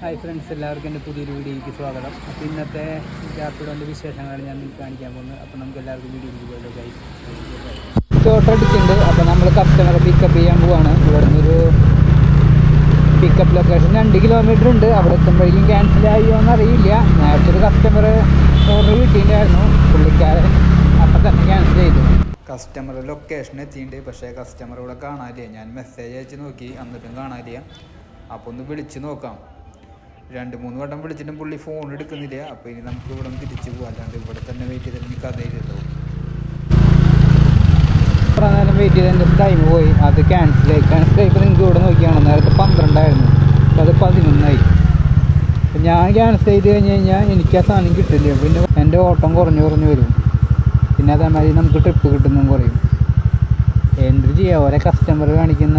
Hi friends എല്ലാവർക്കും എന്റെ പുതിയൊരു വീഡിയോയ്ക്ക് സ്വാഗതം. അപ്പോൾ ഇന്നത്തെ ഗ്യാപ്പിടോന്റെ വിശേഷങ്ങളാണ് ഞാൻ നിങ്ങൾക്ക് കാണിക്കാൻ പോകുന്നത്. അപ്പോൾ നമുക്ക് എല്ലാവർക്കും വീഡിയോയ്ക്ക് ഗൈസ് ഷോർട്ട് അടിച്ചിട്ടുണ്ട്. അപ്പോൾ നമ്മൾ കസ്റ്റമറെ പിക്കപ്പ് ചെയ്യാൻ പോവാണ്. ഇവിടെ നിന്നൊരു പിക്കപ്പ് ലൊക്കേഷൻ രണ്ട് കിലോമീറ്റർ ഉണ്ട്. അവിടെ എത്തുമ്പോഴേക്കും ക്യാൻസൽ ആയോ എന്നറിയില്ല. നേരത്തെ ഒരു കസ്റ്റമർ ഓർഡർ കിട്ടിയിട്ടുണ്ടായിരുന്നു. പുള്ളിക്കാരൻ അപ്പം തന്നെ ക്യാൻസൽ ചെയ്തു. കസ്റ്റമർ ലൊക്കേഷൻ എത്തിയിട്ടുണ്ട്. പക്ഷേ കസ്റ്റമർ ഇവിടെ കാണാനില്ല. ഞാൻ മെസ്സേജ് അയച്ച് നോക്കി. എന്നിട്ടും കാണാനില്ല. അപ്പോൾ ഒന്ന് വിളിച്ച് നോക്കാം. രണ്ട് മൂന്ന് വട്ടം വിളിച്ചിട്ടും പുള്ളി ഫോൺ എടുക്കുന്നില്ല. അപ്പോൾ ഇനി നമുക്ക് ഇവിടെ തിരിച്ചു പോകാം അല്ലാണ്ട് ഇവിടെ തന്നെ വെയിറ്റ് ചെയ്തിട്ട് എനിക്ക് കഥയില്ലല്ലോ. ഇത്ര നേരം വെയിറ്റ് ചെയ്ത് എന്റെ ടൈം പോയി. അത് ക്യാൻസൽ ആയി. ക്യാൻസൽ ആയിപ്പോൾ നിങ്ങൾക്ക് ഇവിടെ നോക്കിയാണ്? നേരത്തെ പന്ത്രണ്ടായിരുന്നു. അപ്പോൾ അത് പതിനൊന്നായി. അപ്പം ഞാൻ ക്യാൻസൽ ചെയ്ത് കഴിഞ്ഞ് കഴിഞ്ഞാൽ എനിക്ക് ആ സാധനം കിട്ടില്ല. പിന്നെ എന്റെ ഓട്ടം കുറഞ്ഞു കുറഞ്ഞു വരും. പിന്നെ അതേമാതിരി നമുക്ക് ട്രിപ്പ് കിട്ടുന്നതും കുറയും. എന്ത് ചെയ്യുക ഓരോ കസ്റ്റമർ കാണിക്കുന്ന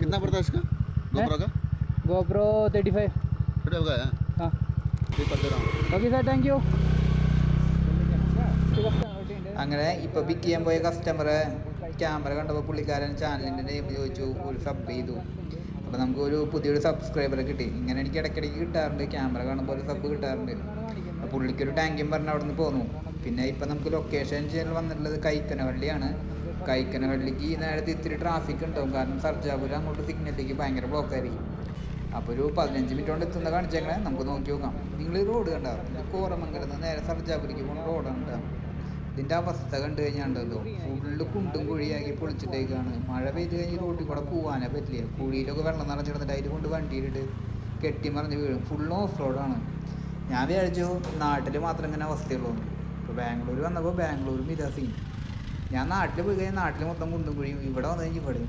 कितना पड़ता है इसका गोप्रो का ഗോപ്രോ തേർട്ടി ഫൈവ് थर्टी का है ആ पे कर दे रहा हूँ ഓക്കെ സാർ താങ്ക് യു അങ്ങനെ ഇപ്പോൾ പിക്ക് ചെയ്യാൻ പോയ കസ്റ്റമറെ ക്യാമറ കണ്ടപ്പോൾ പുള്ളിക്കാരൻ ചാനലിൻ്റെ നെയിം ചോദിച്ചു ഒരു സബ് ചെയ്തു അപ്പോൾ നമുക്ക് ഒരു പുതിയൊരു സബ്സ്ക്രൈബറെ കിട്ടി ഇങ്ങനെ എനിക്ക് ഇടയ്ക്കിടയ്ക്ക് കിട്ടാറുണ്ട് ക്യാമറ കാണുമ്പോൾ ഒരു സബ് കിട്ടാറുണ്ട് അപ്പോൾ പുള്ളിക്കൊരു ടാങ്ക്യം പറഞ്ഞ് അവിടെ നിന്ന് പോന്നു പിന്നെ ഇപ്പം നമുക്ക് ലൊക്കേഷൻ ചെയ്യാൻ വന്നിട്ടുള്ളത് കൈക്കനവള്ളിയാണ് കൈക്കനവള്ളിക്ക് ഈ നേരത്തെ ഇത്തിരി ട്രാഫിക് ഉണ്ടാവും. കാരണം സർജാപുരം അങ്ങോട്ട് സിഗ്നലിലേക്ക് ഭയങ്കര ബ്ലോക്ക് ആയിരിക്കും. അപ്പോൾ ഒരു പതിനഞ്ച് മിനിറ്റ് കൊണ്ട് എത്തുന്ന കാണിച്ചേക്കണേ. നമുക്ക് നോക്കി നോക്കാം. നിങ്ങൾ റോഡ് കണ്ട? ഇത് കോറമംഗലം നിന്ന് നേരെ സർജാപുരിക്ക് പോകുന്ന റോഡാണ് കേട്ടോ ഇതിന്റെ അവസ്ഥ കണ്ടു കഴിഞ്ഞാണ്ടല്ലോ. ഫുള്ള് കുണ്ടും കുഴിയാക്കി പൊളിച്ചിട്ടേക്കാണ്. മഴ പെയ്ത് കഴിഞ്ഞ് റോഡിൽ കൂടെ പോകാനേ പറ്റില്ല. കുഴിയിലൊക്കെ വെള്ളം നിറച്ചിടുന്നിട്ട് അതിൽ കൊണ്ട് വണ്ടിയിലിട്ട് കെട്ടി മറിഞ്ഞ് വീഴും. ഫുള്ള് ഓഫ് റോഡാണ് ഞാൻ വിചാരിച്ചു നാട്ടിൽ മാത്രം ഇങ്ങനെ അവസ്ഥയുള്ളൂ ഇപ്പോൾ ബാംഗ്ലൂർ വന്നപ്പോൾ ബാംഗ്ലൂരും ഇതാ സീൻ ഞാൻ നാട്ടിൽ പോയി കഴിഞ്ഞാൽ നാട്ടിൽ മൊത്തം കുണ്ടും കുഴിയും ഇവിടെ വന്നു കഴിഞ്ഞാൽ ഇവിടെ.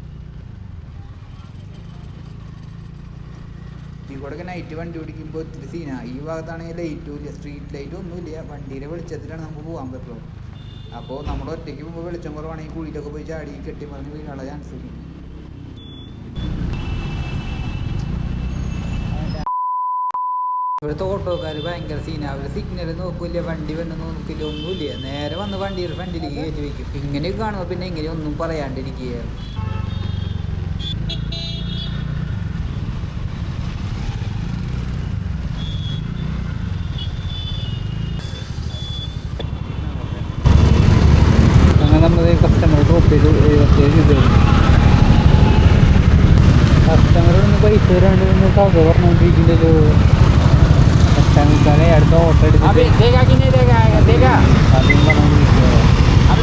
ഈ കൂടെ നൈറ്റ് വണ്ടി ഓടിക്കുമ്പോൾ ഒത്തിരി സീനാ ഈ ഭാഗത്താണെങ്കിൽ ലൈറ്റും ഇല്ല സ്ട്രീറ്റ് ലൈറ്റും ഒന്നുമില്ല വണ്ടിയുടെ വെളിച്ചത്തിലാണ് നമുക്ക് പോകാൻ പറ്റുള്ളൂ. അപ്പോൾ നമ്മൾ ഒറ്റയ്ക്ക് പോകുമ്പോൾ വെളിച്ചം കുറവാണെങ്കിൽ കുഴിയിലൊക്കെ പോയി ചാടി കെട്ടി മറിഞ്ഞ് വീഴാനുള്ള ചാൻസ് ഉണ്ട് ഇവിടുത്തെ ഓട്ടോക്കാർ ഭയങ്കര സീന അവർ സിഗ്നൽ നോക്കില്ല വണ്ടി വന്ന് നോക്കില്ല ഒന്നുമില്ല. നേരെ വന്ന് വണ്ടിയുടെ ഫ്രണ്ടിലേക്ക് കയറ്റി വയ്ക്കും. ഇങ്ങനെ കാണുമ്പോൾ പിന്നെ ഇങ്ങനെ ഒന്നും പറയാണ്ടിരിക്കുക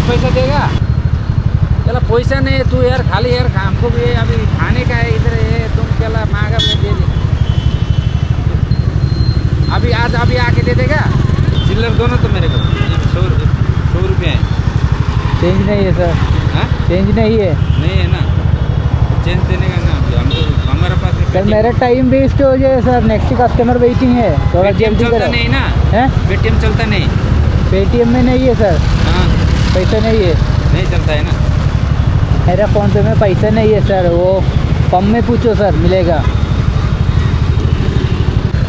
पैसा देगा? चलो पैसा नहीं है, तू यार खाली यार हमको भी अभी खाने का है इधर ये तुम चला मांगा मैं दे दे। अभी आज अभी आके दे देगा? चिल्लर दो ना तो मेरे को। सौ सौ रुपये है। चेंज नहीं है सर। हाँ? चेंज नहीं है। नहीं है ना। चेंज देने का ना अभी हमको हमारे पास सर मेरा टाइम वेस्ट हो जाए सर। नेक्स्ट कस्टमर वेटिंग है। थोड़ा जल्दी चलता नहीं ना? हैं? पेटीएम चलता नहीं। पेटीएम में नहीं है सर। हाँ। पैसा नहीं है नहीं चलता है ना मेरा फ़ोन पे में पैसा नहीं है सर वो പമ്പ് में पूछो सर मिलेगा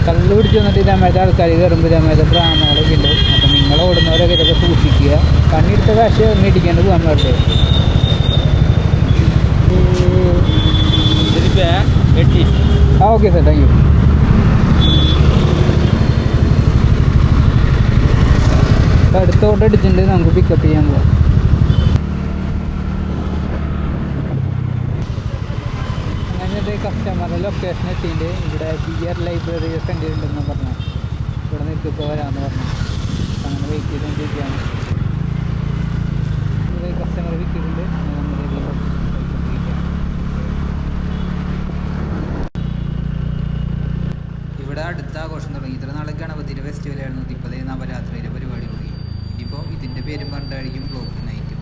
കള്ളു പിടിച്ച് വന്നിട്ട് ഇതേമാതിരത്തെ ആൾക്കാർ കയറുമ്പോൾ ഇതേമാതിരത്തെ ബ്രാഹ്മണങ്ങളൊക്കെ ഉണ്ട് അപ്പം നിങ്ങൾ ഓടുന്നവരൊക്കെ ഇതൊക്കെ സൂക്ഷിക്കുക പണിയെടുത്ത കാശ് മേടിക്കാണ്ട് പോകാൻ പാടില്ലേ अस्सी रुपये है एट्टी ആ ഓക്കെ സാർ താങ്ക് യു അടുത്ത ഓട്ടോ അടിച്ചിട്ടുണ്ട്. നമുക്ക് പിക്കപ്പ് ചെയ്യാൻ പോകാം അങ്ങനത്തെ കസ്റ്റമറുടെ ലൊക്കേഷൻ എത്തിയിട്ട് ഇവിടെ ബിയർ ലൈബ്രറി സെന്റർ ഉണ്ടെന്ന് പറഞ്ഞു. ഇവിടെ നിൽക്കിപ്പോൾ പോരാന്ന് പറഞ്ഞു. അങ്ങനെ വെയിറ്റ് ചെയ്തുകൊണ്ടിരിക്കുകയാണ് ഇവിടെ കസ്റ്റമർ വിൽക്കുന്നുണ്ട് ഇവിടെ അടുത്ത ആഘോഷം തുടങ്ങി. ഇത്ര നാളെ ഗണപതിയുടെ ഫെസ്റ്റിവൽ ആയിരുന്നു. ഇപ്പോൾ നവരാത്രിയിലെ പരിപാടി. ഇനിയിപ്പോൾ ഇതിന്റെ പേരും പറഞ്ഞിട്ടായിരിക്കും ബ്ലോക്ക് നൈറ്റ്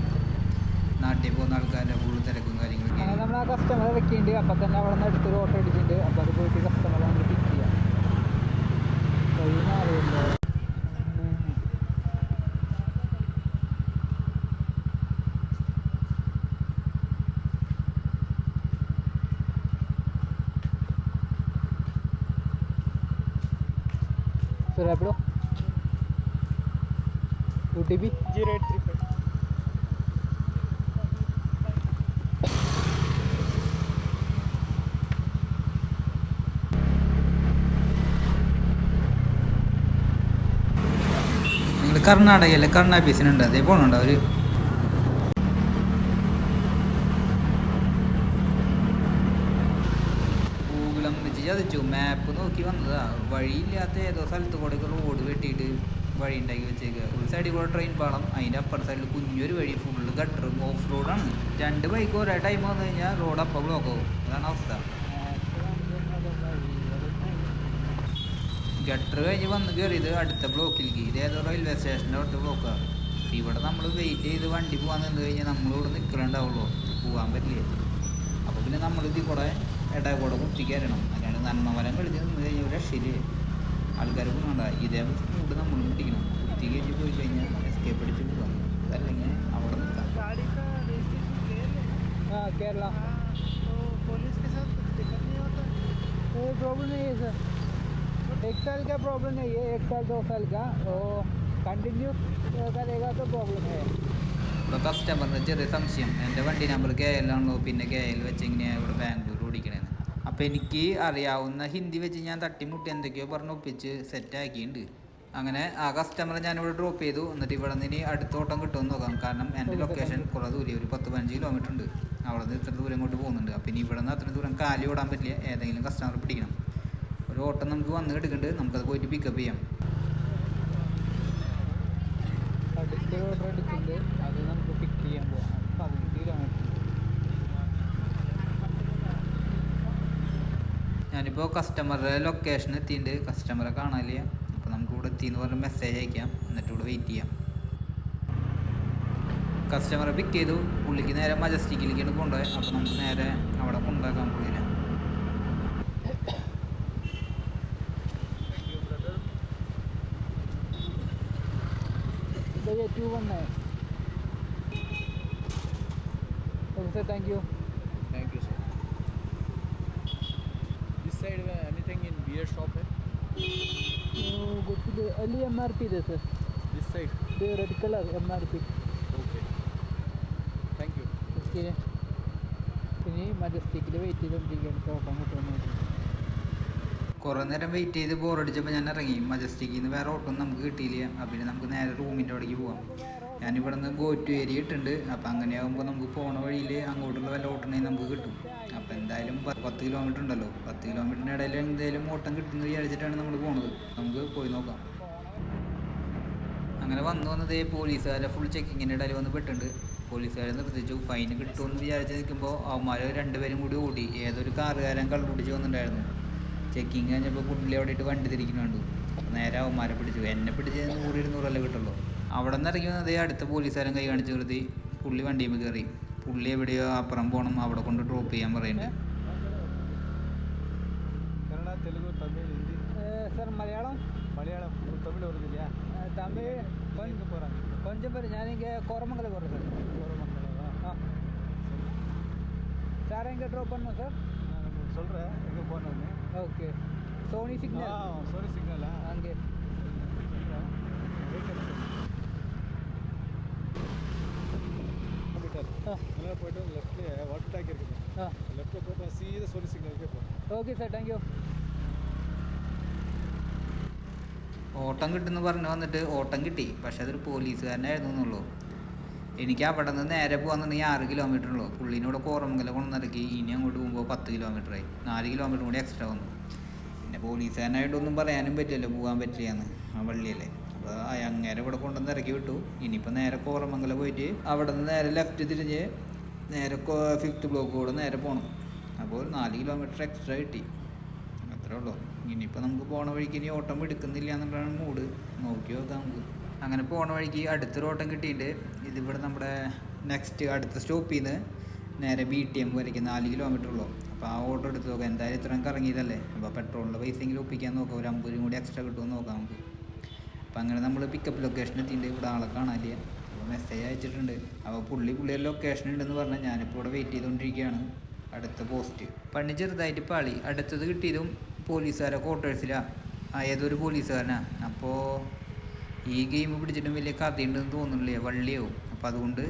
നാട്ടിൽ പോകുന്ന ആൾക്കാരുടെ ആൾക്കാർ തിരക്കും കാര്യങ്ങളൊക്കെ നമ്മൾ ആ കസ്റ്റമറെ വെക്കിണ്ട് അപ്പം തന്നെ അവിടെ നിന്ന് എടുത്തൊരു ഓട്ടോ അടിച്ചിട്ടുണ്ട് അത് പോയിട്ട് കസ്റ്റമറെ നമ്മൾ പിക്ക് ചെയ്യാം. മാറിയല്ലോ T P zero eight three five കർണാടകയിലെ കർണാ ബീസിനുണ്ട് അതേ പോണുണ്ട് അവർ. ഗൂഗിളും വെച്ച് ചതച്ചു. മാപ്പ് നോക്കി വന്നതാ. വഴിയില്ലാത്ത ഏതോ സ്ഥലത്ത് കൂടെ റോഡ് വെട്ടിയിട്ട് വഴി ഉണ്ടാക്കി വെച്ചേക്കുക ഒരു സൈഡിൽ കൂടെ ട്രെയിൻ പാളം അതിന്റെ അപ്പുറ സൈഡിൽ കുഞ്ഞൊരു വഴി ഫുള്ള് ഗട്ടറും ഓഫ് റോഡാണ് രണ്ട് ബൈക്ക് ഒരേ ടൈം വന്നു കഴിഞ്ഞാൽ റോഡ് അപ്പം ബ്ലോക്ക് ആവും. അതാണ് അവസ്ഥ. ഗട്ടർ കഴിഞ്ഞ് വന്ന് കയറിയത് അടുത്ത ബ്ലോക്കിലേക്ക് ഇതേതോ റെയിൽവേ സ്റ്റേഷന്റെ അടുത്ത ബ്ലോക്കാണ് ഇവിടെ നമ്മൾ വെയിറ്റ് ചെയ്ത് വണ്ടി പോകാൻ നിന്ന് കഴിഞ്ഞാൽ നമ്മളിവിടെ നിൽക്കലുണ്ടാവുള്ളൂ പോകാൻ പറ്റില്ല. അപ്പോൾ പിന്നെ നമ്മളിതിൽ കൂടെ ഇടയിൽ കൂടെ കുത്തി കയറണം അല്ലാണ്ട് നന്മമരം കളിച്ച് നിന്ന് കഴിഞ്ഞാൽ ഒരു രക്ഷയില്ലേ ആൾക്കാർ പോകണ്ട ഇതേ മൂഡ് നമ്മൾ മുട്ടിക്കണം കുത്തി കയറ്റി പോയി കഴിഞ്ഞാൽ എസ്കേപ്പ് അടിച്ച് പോകാം അതല്ലെങ്കിൽ അവിടെ നിൽക്കാം हाँ केरला तो पुलिस के साथ कुछ दिक्कत नहीं होता कोई प्रॉब्लम नहीं है सर एक साल का प्रॉब्लम नहीं है एक साल दो साल का वो कंटिन्यू करेगा तो प्रॉब्लम है ഇവിടെ കസ്റ്റമറിന് ചെറിയ സംശയം എൻ്റെ വണ്ടി നമ്പർ കെ എൽ ആണല്ലോ പിന്നെ കെ എൽ വെച്ച് എങ്ങനെയാണ് ഇവിടെ ബാംഗ്ലൂർ അപ്പോൾ എനിക്ക് അറിയാവുന്ന ഹിന്ദി വെച്ച് ഞാൻ തട്ടിമുട്ടി എന്തൊക്കെയോ പറഞ്ഞ് ഒപ്പിച്ച് സെറ്റ് ആക്കിയിട്ടുണ്ട് അങ്ങനെ ആ കസ്റ്റമറെ ഞാനിവിടെ ഡ്രോപ്പ് ചെയ്തു. എന്നിട്ട് ഇവിടെ നിന്ന് ഇനി അടുത്ത ഓട്ടം കിട്ടുമെന്ന് നോക്കാം. കാരണം എന്റെ ലൊക്കേഷൻ കുറേ ദൂരം ഒരു പത്ത് പതിനഞ്ച് കിലോമീറ്റർ ഉണ്ട്. അവിടെ നിന്ന് ഇത്ര ദൂരം ഇങ്ങോട്ട് പോകുന്നുണ്ട്. അപ്പോൾ ഇനി ഇവിടെ നിന്ന് അത്ര ദൂരം കാലി ഓടാൻ പറ്റില്ല. ഏതെങ്കിലും കസ്റ്റമർ പിടിക്കണം. ഒരു ഓട്ടം നമുക്ക് വന്ന് കിടക്കുന്നുണ്ട്. നമുക്കത് പോയിട്ട് പിക്കപ്പ് ചെയ്യാം. അടുത്ത ഓർഡർ എടുക്കുന്നുണ്ട് അത് നമുക്ക് പിക്ക് ചെയ്യാൻ പോകാം പതിനഞ്ച് കിലോമീറ്റർ ഞാനിപ്പോൾ കസ്റ്റമറുടെ ലൊക്കേഷൻ എത്തിയിട്ടുണ്ട് കസ്റ്റമറെ കാണാനില്ല. അപ്പോൾ നമുക്ക് ഇവിടെ എത്തിയെന്ന് പറഞ്ഞ മെസ്സേജ് അയക്കാം. എന്നിട്ട് ഇവിടെ വെയിറ്റ് ചെയ്യാം. കസ്റ്റമറെ പിക്ക് ചെയ്തു. പുള്ളിക്ക് നേരെ മജസ്റ്റിക്കിലേക്കാണ് കൊണ്ടുപോയത് അപ്പോൾ നമുക്ക് നേരെ അവിടെ കൊണ്ടുപോകാൻ പുള്ളിനെ two one thank you beer shop है ಗೊತ್ತಿದೆ ಅಲ್ಲಿ ಎಮ್ ಆರ್ ಪಿ ಇದೆ ಸರ್ दिस साइड ಇದು red colour M R P okay thank you okay ഇനി മജസ്റ്റിക്കിൽ വെയിറ്റ് ചെയ്തുകൊണ്ടിരിക്കുകയാണ് തോട്ടം കിട്ടുമെന്ന് കുറേ നേരം വെയിറ്റ് ചെയ്ത് ബോറടിച്ചപ്പോൾ ഞാൻ ഇറങ്ങി മജസ്റ്റിക്കിൽ നിന്ന് വേറെ ഓട്ടം നമുക്ക് കിട്ടിയില്ല അപ്പോൾ പിന്നെ നമുക്ക് നേരെ റൂമിൻ്റെ അവിടേക്ക് പോവാം ഞാനിവിടെ നിന്ന് ഗോറ്റു ടു ഏരിയ ഇട്ടുണ്ട് അപ്പോൾ അങ്ങനെയാകുമ്പോൾ നമുക്ക് പോണ വഴിയിൽ അങ്ങോട്ടുള്ള വല്ല ഓട്ടണേ നമുക്ക് കിട്ടും. അപ്പോൾ എന്തായാലും പത്ത് കിലോമീറ്റർ ഉണ്ടല്ലോ. പത്ത് കിലോമീറ്ററിന്റെ ഇടയിൽ എന്തായാലും ഓട്ടം കിട്ടുന്ന വിചാരിച്ചിട്ടാണ് നമ്മൾ പോണത്. നമുക്ക് പോയി നോക്കാം. അങ്ങനെ വന്നു വന്നത് പോലീസുകാരെ ഫുൾ ചെക്കിങ്ങിന്റെ ഇടയിൽ വന്ന് പെട്ടുണ്ട് പോലീസുകാരെ നിർത്തിച്ചു ഫൈൻ കിട്ടുമെന്ന് വിചാരിച്ച് നിൽക്കുമ്പോൾ അവന്മാർ രണ്ടുപേരും കൂടി ഓടി. ഏതൊരു കാറുകാരൻ കള്ളുപിടിച്ച് വന്നിട്ടുണ്ടായിരുന്നു. ചെക്കിങ് കഴിഞ്ഞപ്പോൾ പുള്ളി അവിടെ ഇട്ട് വണ്ടി തിരിക്കുന്നുണ്ട്. നേരെ അവന്മാരെ പിടിച്ചു. എന്നെ പിടിച്ച് നൂറ് ഇരുന്നൂറല്ലേ കിട്ടുള്ളൂ. അവിടെ നിന്ന് ഇറങ്ങി അതേ അടുത്ത പോലീസുകാരൻ കൈ കാണിച്ച് നിർത്തി പുള്ളി വണ്ടിയിൽ കയറി പുള്ളി എവിടെയോ അപ്പുറം പോകണം അവിടെ കൊണ്ട് ഡ്രോപ്പ് ചെയ്യാൻ പറയുന്നുണ്ട് തെലുങ്ക് തമിഴ് ഹിന്ദി. സാർ മലയാളം? മലയാളം തമിഴ് തമിഴ് ആ. ஆ மேலே போய்ட்டு லெஃப்ட்லேயே வாட்டர் டேங்க் இருக்குது ஆ லெஃப்ட்டில் போய்ட்டு சீதா சோனி சிக்னலுக்கே போகிறேன் ஓகே சார் தேங்க்யூ ഓട്ടം കിട്ടുമെന്ന് പറഞ്ഞ് വന്നിട്ട് ഓട്ടം കിട്ടി പക്ഷെ അതൊരു പോലീസുകാരനായിരുന്നു എന്നുള്ളൂ എനിക്ക് അവിടെ നിന്ന് നേരെ പോകാന്നുണ്ടെങ്കിൽ ആറ് കിലോമീറ്റർ ഉള്ളൂ പുള്ളീനോട് കോറമംഗലം കൊണ്ടുനിറക്കി ഇനി അങ്ങോട്ട് പോകുമ്പോൾ പത്ത് കിലോമീറ്ററായി നാല് കിലോമീറ്റർ കൂടി എക്സ്ട്രാ വന്നു പിന്നെ പോലീസുകാരനായിട്ടൊന്നും പറയാനും പറ്റില്ലല്ലോ പോകാൻ പറ്റില്ലാന്ന് ആ വള്ളിയല്ലേ അപ്പോൾ അങ്ങേരെ ഇവിടെ കൊണ്ടുവന്ന് ഇറക്കി വിട്ടു. ഇനിയിപ്പോൾ നേരെ കോറമംഗലം പോയിട്ട് അവിടെ നിന്ന് നേരെ ലെഫ്റ്റ് തിരിഞ്ഞ് നേരെ ഫിഫ്ത്ത് ബ്ലോക്ക് കൂടെ നേരെ പോകണം അപ്പോൾ ഒരു നാല് കിലോമീറ്റർ എക്സ്ട്രാ കിട്ടി. അത്രേ ഉള്ളൂ. ഇനിയിപ്പോൾ നമുക്ക് പോണ വഴിക്ക് ഇനി ഓട്ടം എടുക്കുന്നില്ല എന്നുള്ളതാണ് മൂഡ്. നോക്കി നോക്കാം നമുക്ക്. അങ്ങനെ പോണ വഴിക്ക് അടുത്തൊരു ഓട്ടം കിട്ടിയിട്ടുണ്ട്. ഇതിവിടെ നമ്മുടെ നെക്സ്റ്റ് അടുത്ത സ്റ്റോപ്പിൽ നിന്ന് നേരെ ബി ടി എം വരയ്ക്ക് നാല് കിലോമീറ്റർ ഉള്ളൂ. അപ്പോൾ ആ ഓട്ടോ എടുത്ത് നോക്കാം. എന്തായാലും ഇത്രയും കറങ്ങിയതല്ലേ? അപ്പോൾ പെട്രോളിന്റെ പൈസയെങ്കിലും ഒപ്പിക്കാൻ നോക്കാം. ഒരു അമ്പത് കൂടി എക്സ്ട്രാ കിട്ടുമെന്ന് നോക്കാം നമുക്ക്. അപ്പോൾ അങ്ങനെ നമ്മൾ പിക്കപ്പ് ലൊക്കേഷൻ എത്തിയിട്ടുണ്ട്. ഇവിടെ ആളെ കാണാനില്ല. അപ്പോൾ മെസ്സേജ് അയച്ചിട്ടുണ്ട്. അപ്പോൾ പുള്ളി പുള്ളിയുടെ ലൊക്കേഷൻ ഉണ്ടെന്ന് പറഞ്ഞാൽ ഞാനിപ്പോൾ ഇവിടെ വെയിറ്റ് ചെയ്തുകൊണ്ടിരിക്കുകയാണ് അടുത്ത പോസ്റ്റ് പണി ചെറുതായിട്ട് പാളി. അടുത്തത് കിട്ടിയതും പോലീസുകാരെ ക്വാർട്ടേഴ്സിലാണ് ഏതൊരു പോലീസുകാരനാണ് അപ്പോൾ ഈ ഗെയിം പിടിച്ചിട്ടും വലിയ കഥയുണ്ടെന്ന് തോന്നുന്നില്ലേ. വള്ളിയാവും. അപ്പോൾ അതുകൊണ്ട്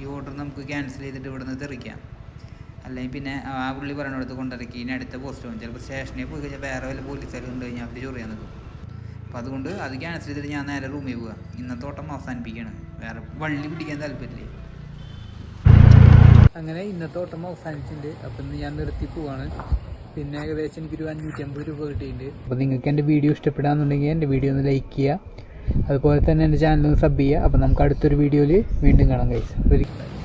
ഈ ഓർഡർ നമുക്ക് ക്യാൻസൽ ചെയ്തിട്ട് ഇവിടെ നിന്ന് തെറിക്കാം. അല്ലെങ്കിൽ പിന്നെ ആ പുള്ളി പറയുന്നിടത്ത് കൊണ്ടിറക്കി ഇനി അടുത്ത പോസ്റ്റ് പോകും ചിലപ്പോൾ സ്റ്റേഷനിൽ പോയി കഴിഞ്ഞാൽ വേറെ വല്ല പോലീസുകാർ കൊണ്ട് കഴിഞ്ഞാൽ അവർ ചൊറിയാൻ നിൽക്കും അപ്പോൾ അതുകൊണ്ട് അത് ക്യാൻസൽ ചെയ്തിട്ട് ഞാൻ നേരെ റൂമിൽ പോവുക ഇന്നത്തെ ഓട്ടം അവസാനിപ്പിക്കുകയാണ് വേറെ വള്ളി പിടിക്കാൻ താല്പര്യമില്ലേ? അങ്ങനെ ഇന്നത്തെ ഓട്ടം അവസാനിച്ചിട്ടുണ്ട്. അപ്പം ഇന്ന് ഞാൻ നിർത്തി പോവാണ്. പിന്നെ ഏകദേശം എനിക്കൊരു അഞ്ഞൂറ്റി അമ്പത് രൂപ കിട്ടിയിട്ടുണ്ട്. അപ്പോൾ നിങ്ങൾക്ക് എന്റെ വീഡിയോ ഇഷ്ടപ്പെടാന്നുണ്ടെങ്കിൽ എന്റെ വീഡിയോ ഒന്ന് ലൈക്ക് ചെയ്യുക. അതുപോലെ തന്നെ എന്റെ ചാനൽ ഒന്ന് സബ് ചെയ്യുക. അപ്പോൾ നമുക്ക് അടുത്തൊരു വീഡിയോയിൽ വീണ്ടും കാണാം കൈസ്